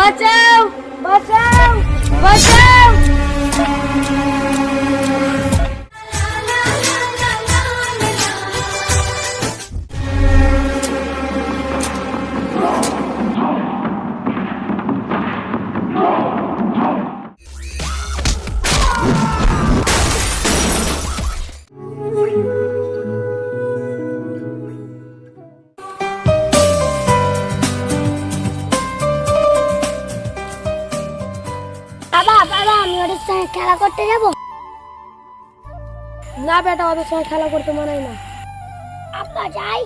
বাঁচাও বাঁচাও বাঁচাও। খেলা করতে যাব? না বেটা ওদের সঙ্গে খেলা করতে মানাই না। আপা যাই।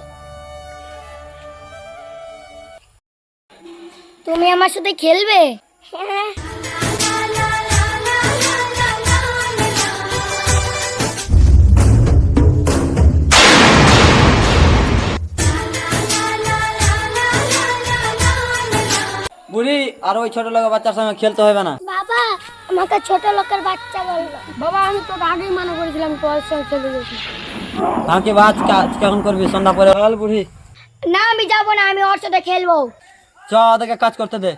তুমি আমার সাথে খেলবে? হ্যাঁ। আর ওই ছোট লোকের বাচ্চার সঙ্গে খেলতে হবে না। বাবা আমাকে ছোট লোকের বাচ্চা বলল বাবা আমি তো আগেই মানা করেছিলাম তোর সঙ্গে খেলে গেছি আমাকে বাজ কাজ কেমন করবি? সন্ধ্যা পরে বল বুড়ি? না আমি যাব না আমি ওর সাথে খেলব। চ ওদেরকে কাজ করতে দে।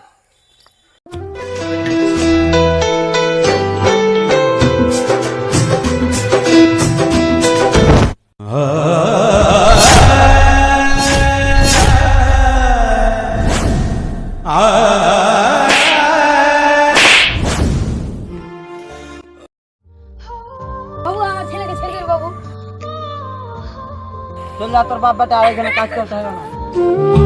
যা তোর বাপ বেটা আর এখানে কাজ করতে হবে না।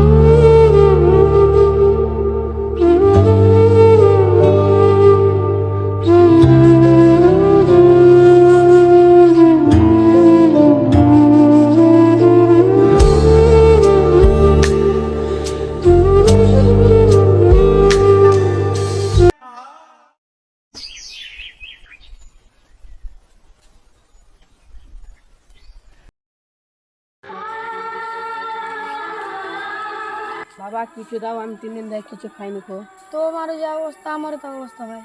বাবা কিছু দাও আমি তিন দিন ধরে কিছু খাইনি খো তোমারও যা অবস্থা আমারও তো অবস্থা ভাই।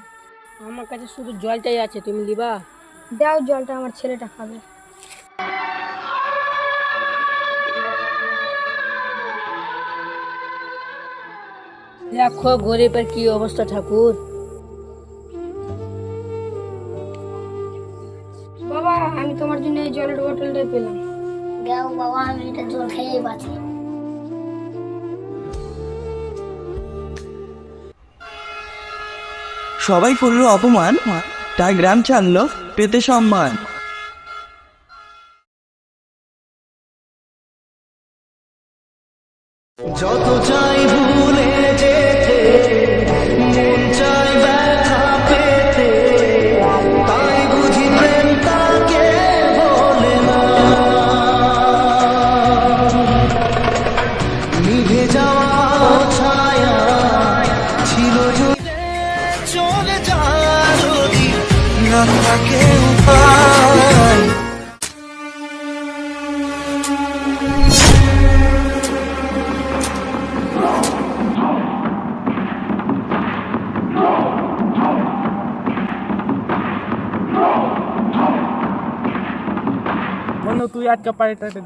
আমার কাছে শুধু জলটাই আছে তুমি লিবা দাও জলটা আমার ছেলেটা খাবে। দেখো গরিবের কি অবস্থা ঠাকুর। বাবা আমি তোমার জন্য এই জলের বোতলটাই পেলাম। দাও বাবা আমি এটা জল খেয়ে বাঁচি। সবাই করল অপমান? তাই গ্রাম ছাড়লো পেতে সম্মান। যত চাই ভুলে তাই বুঝি যাওয়া না থাকে উপায় বন্ধু তুই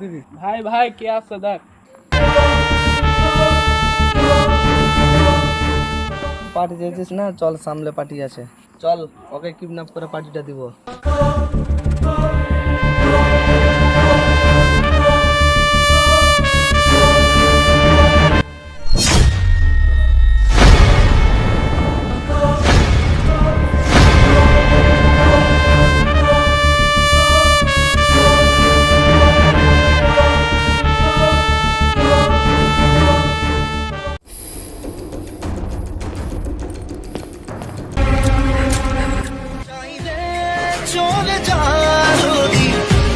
দিবি। ভাই ভাই কে আসছে দেখ। পার্টি দিয়েছিস না চল সামলে পার্টি আছে। চল ওকে কিডন্যাপ করে পার্টিটা দিব। চলে যা যদি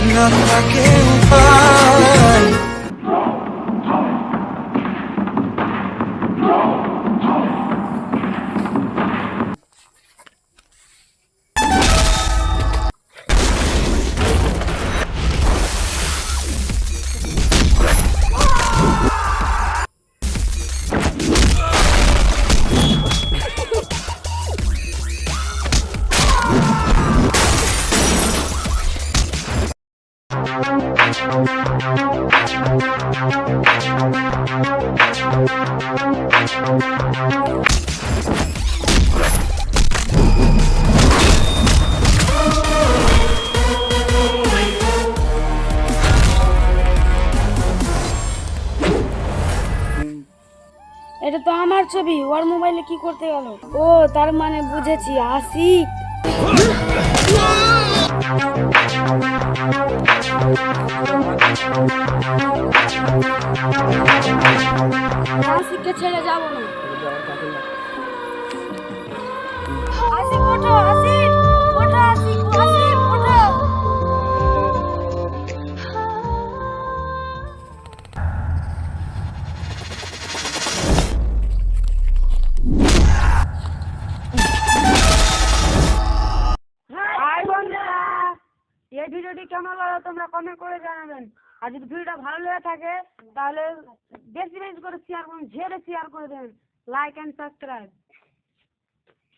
না থাকে উপায়। এটা তো আমার ছবি ওর মোবাইলে কি করতে গেল? ও তার মানে বুঝেছি আসি আশিককে ছেড়ে যাব না আশিক ওঠো আশিক ওঠো আশিক এই ভিডিওটি কেমন লাগল তোমরা কমেন্ট করে জানাবেন। আর যদি ভিডিওটা ভালো লেগে থাকে, তাহলে বেশি বেশি করে শেয়ার করুন, ঝেড়ে শেয়ার করে দেবেন। Like and subscribe